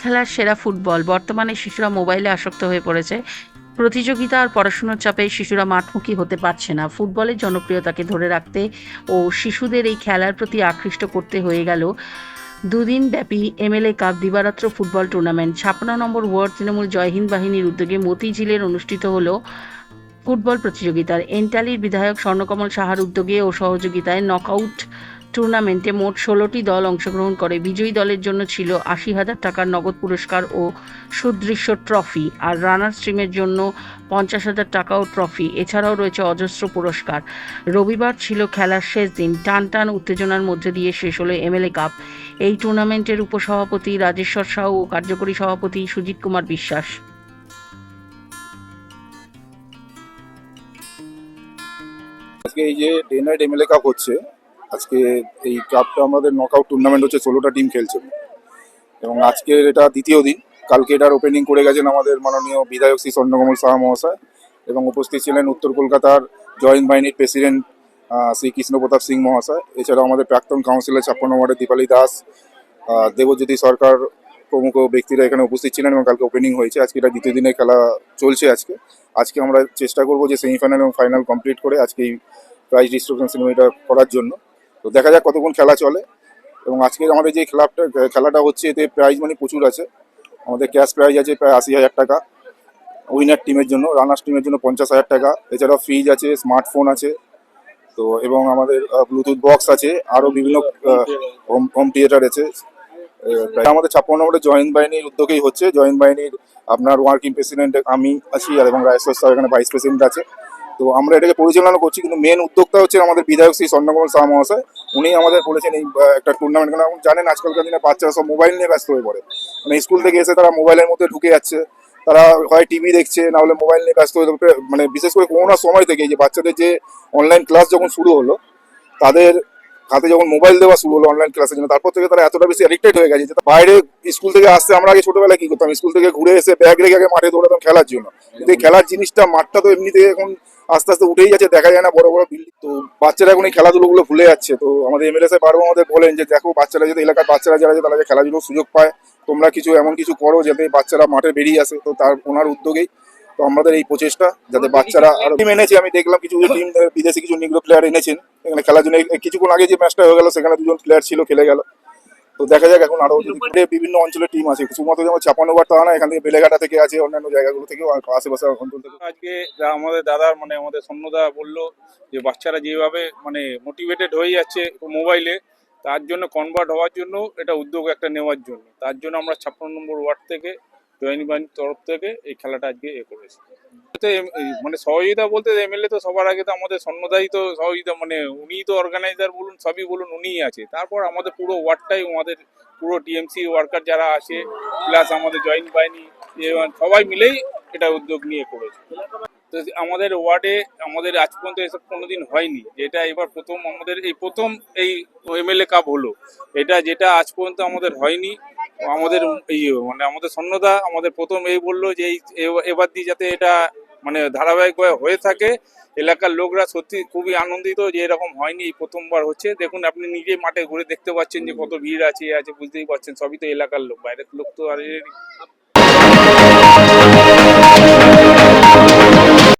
খেলার সেরা ফুটবল। বর্তমানে শিশুরা মোবাইলে আসক্ত হয়ে পড়েছে। প্রতিযোগিতা আর পড়াশুনোর চাপে শিশুরা মাঠমুখী হতে পারছে না। ফুটবলের জনপ্রিয়তাকে ধরে রাখতে ও শিশুদের এই খেলার প্রতি আকৃষ্ট করতে হয়ে গেল দুদিন ব্যাপী এমএলএ কাপ দিবারাত্র ফুটবল টুর্নামেন্ট। ছাপ্পান্ন নম্বর ওয়ার্ড তৃণমূল জয়হিন্দ বাহিনীর উদ্যোগে মতিঝিলের অনুষ্ঠিত হলো ফুটবল প্রতিযোগিতার। এন্টালির বিধায়ক স্বর্ণকমল সাহার উদ্যোগে ও সহযোগিতায় নকআউট টুর্নামেন্টে মোট ষোলোটি দল অংশগ্রহণ করে। বিজয়ী দলের জন্য ছিল আশি হাজার টাকার নগদ পুরস্কার ও সুদৃশ্য ট্রফি আর রানার্স টিমের জন্য পঞ্চাশ হাজার টাকা ও ট্রফি। এছাড়াও রয়েছে অজস্র পুরস্কার। রবিবার ছিল খেলার শেষ দিন। টান টান উত্তেজনার মধ্যে দিয়ে শেষ হলো এমএলএ কাপ। এই টুর্নামেন্টের উপসভাপতি রাজেশ্বর সাউ ও কার্যকরী সভাপতি সুজিত কুমার বিশ্বাস। আজকে এই যে নাইট এমএলএ কাপ হচ্ছে আজকে এই কাপটা আমাদের নকআউট টুর্নামেন্ট হচ্ছে, ষোলোটা টিম খেলছে। এবং আজকের এটা দ্বিতীয় দিন। কালকে এটার ওপেনিং করে গেছেন আমাদের মাননীয় বিধায়ক শ্রী স্বর্ণকমল সাহা মহাশয় এবং উপস্থিত ছিলেন উত্তর কলকাতার জয়েন্ট বাহিনীর প্রেসিডেন্ট শ্রী কৃষ্ণপ্রতাপ সিং মহাশয়। এছাড়াও আমাদের প্রাক্তন কাউন্সিলর ছাপ্পান্ন ওয়ার্ডের দীপালি দাস দেবজ্যোতি সরকার প্রমুখ ব্যক্তিরা এখানে উপস্থিত ছিলেন এবং কালকে ওপেনিং হয়েছে। আজকে এটা দ্বিতীয় দিনের খেলা চলছে আজকে। আজকে আমরা চেষ্টা করব যে সেমিফাইনাল এবং ফাইনাল কমপ্লিট করে আজকে এই প্রাইজ ডিস্ট্রিবিউশন সিনেমাটা করার জন্য। তো দেখা যাক কতক্ষণ খেলা চলে। এবং আজকে আমাদের যে খেলাটা খেলাটা হচ্ছে, এতে প্রাইজ মানে প্রচুর আছে। আমাদের ক্যাশ প্রাইজ আছে প্রায় আশি হাজার টাকা। উইনার টিমের জন্য রানার্স টিমের জন্য পঞ্চাশ হাজার টাকা। এছাড়াও ফ্রিজ আছে স্মার্টফোন আছে। তো এবং আমাদের ব্লুটুথ বক্স আছে। আরও বিভিন্ন হোম হোম থিয়েটার আছে। আমাদের ছাপ্পান্ন নম্বরের জয়েন্ট বাহিনীর উদ্যোগেই হচ্ছে। জয়েন্ট বাহিনীর আপনার ওয়ার্কিং প্রেসিডেন্ট আমি আছি আর এবং রায়শ্বর সাহেব এখানে ভাইস প্রেসিডেন্ট আছে। তো আমরা এটাকে পরিচালনা করছি, কিন্তু মেন উদ্যোক্তা হচ্ছে আমাদের বিধায়ক শ্রী স্বর্ণকমল শাহ মহাশয়। উনি আমাদের বলেছেন এই একটা টুর্নামেন্ট কারণ এখন জানেন আজকালকার দিনে বাচ্চারা সব মোবাইল নিয়ে ব্যস্ত হয়ে পড়ে। মানে স্কুল থেকে এসে তারা মোবাইলের মধ্যে ঢুকে যাচ্ছে। তারা হয় টিভি দেখছে, না হলে মোবাইল নিয়ে ব্যস্ত হয়ে মানে বিশেষ করে করোনার সময় থেকে যে বাচ্চাদের যে অনলাইন ক্লাস যখন শুরু হলো, তাদের হাতে যখন মোবাইল দেওয়া শুরু হলো অনলাইন ক্লাসের জন্য, তারপর থেকে তারা এতটা বেশি অ্যাডিক্টেড হয়ে গেছে বাইরে স্কুল থেকে আসতে, আমরা আগে ছোটবেলায় কি করতাম? স্কুল থেকে ঘুরে এসে ব্যাগ রেখে আগে মাঠে দৌড়াতাম খেলার জন্য। কিন্তু এই খেলার জিনিসটা মাঠটা তো এমনিতে এখন আস্তে আস্তে উঠেই যাচ্ছে, দেখা যায় না বড় বড় বিল্ডিং তো বাচ্চারা এখন এই খেলাধুলোগুলো ভুলে যাচ্ছে। তো আমাদের এমএলএ সাহেব বারবার আমাদের বলেন যে, দেখো, বাচ্চারা যদি, এলাকার বাচ্চারা যারা তারা যে খেলাধুলোর সুযোগ পায়, তোমরা কিছু এমন কিছু করো যাতে বাচ্চারা মাঠে বেরিয়ে আসে। তো তার ওনার উদ্যোগেই তো আমাদের এই প্রচেষ্টা যাতে বাচ্চারা আরও টিম এনেছে আমি দেখলাম কিছু কিছু টিম বিদেশি কিছু নিগ্রো প্লেয়ার এনেছেন। এখানে খেলার জন্য কিছুক্ষণ আগে যে ম্যাচটা হয়ে গেল সেখানে দুজন প্লেয়ার ছিল খেলে গেল। তো দেখা যাক এখন আরও বিভিন্ন অঞ্চলের টিম আছে। শুধুমাত্র যেমন চাপানো বার তা না এখান থেকে বেলেঘাটা থেকে আছে অন্যান্য জায়গাগুলো থেকেও আশেপাশে অঞ্চল থেকে আজকে যা আমাদের দাদার মানে আমাদের সন্ন্যদা বলল যে বাচ্চারা যেভাবে মানে মোটিভেটেড হয়ে যাচ্ছে মোবাইলে তার জন্য কনভার্ট হওয়ার জন্য এটা উদ্যোগ একটা নেওয়ার জন্য। তার জন্য আমরা ছাপ্পান্ন নম্বর ওয়ার্ড থেকে জয়েন্ট বাহিনীর তরফ থেকে এই খেলাটা আজকে এ করেছে। মানে সহযোগিতা বলতে এমএলএ তো সবার আগে তো আমাদের সন্ন্যদাই তো সহযোগিতা মানে উনি তো অর্গানাইজার বলুন, সবই বলুন, উনিই আছে। তারপর আমাদের পুরো ওয়ার্ডটাই আমাদের পুরো টিএমসি ওয়ার্কার যারা আছে প্লাস আমাদের জয়েন্ট বাহিনী সবাই মিলেই এটা উদ্যোগ নিয়ে করেছে। তো আমাদের ওয়ার্ডে আমাদের আজ পর্যন্ত এসব কোনোদিন হয়নি। যেটা এবার প্রথম, আমাদের এই প্রথম এই এমএলএ কাপ হলো। এটা যেটা আজ পর্যন্ত আমাদের হয়নি। আমাদের এই মানে আমাদের সন্ন্যদা আমাদের প্রথম এই বলল যে এই এবার দিয়ে যাতে এটা মানে ধারাবাহিক হয়ে থাকে এলাকার লোকরা সত্যি খুবই আনন্দিত যে এরকম হয়নি এই প্রথমবার হচ্ছে। দেখুন আপনি নিজে মাঠে ঘুরে দেখতে পাচ্ছেন যে কত ভিড় আছে আছে বুঝতেই পারছেন সবই তো এলাকার লোক বাইরের লোক তো আর